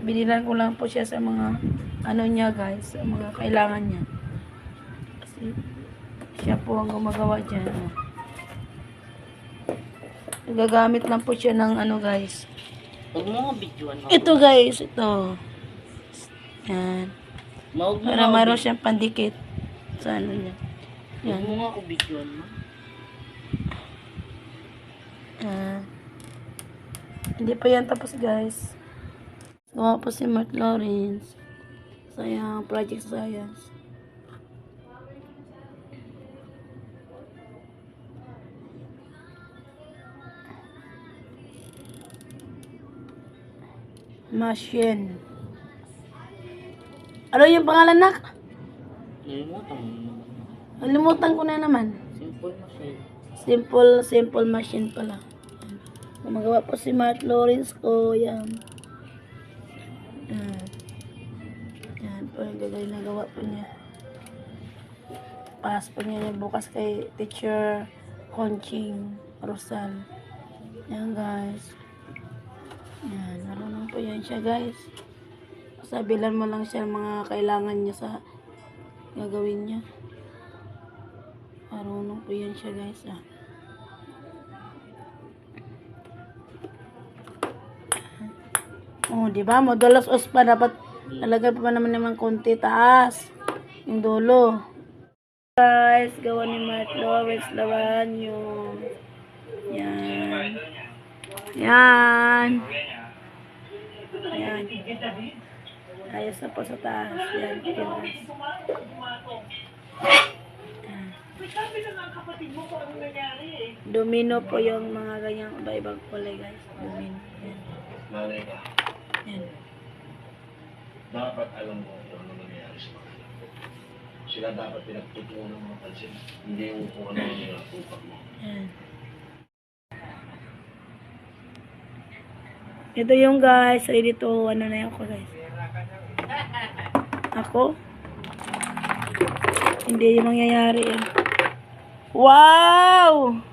binilan ko lang po siya sa mga ano niya guys, sa mga kailangan niya. Kasi siya po ang gumagawa dyan. Oh. Gagamit lang po siya ng ano guys. Huwag mo videoan. Ito guys, ito. Yan. Mo Para ako siyang pandikit sa ano niya. Huwag Yan. mo nga ako videoan mo. Ah. hindi pa yan tapos guys. Gawa po si Mark Lawrence. Sayang project science. Machine. Ano yung pangalan nak? Nalimutan mo. Nalimutan ko na naman. Simple siya. Simple, simple machine pala. Gumagawa po si Mark Lawrence ko. Yan. Yan. Yan po gagawin na gawa po niya. Pass po niya bukas kay teacher Conching Rosal. Yan guys. Yan. Marunong po yan siya guys. Sabilan mo lang siya mga kailangan niya sa gagawin niya. Marunong po yan siya guys ah. Oh, di ba? Modulos os pa dapat nalagay pa naman naman konti taas. Yung dulo. Guys, gawa ni Mark Lawrence Labanyo. Yan. Yan. Yan. Ayos na po sa taas. Yan. Guys. Domino po yung mga ganyang iba-ibang kulay guys. Domino. Yan. Yan. dapat alam mo kung ano nangyayari sa mga anak. Sila dapat pinagtutunan ng mga pansin, hindi yung kung ano ang nilatupak mo. Yan. Ito yung guys, ready to, ano na ako guys. Ako? Hindi yung mangyayari yan. Wow!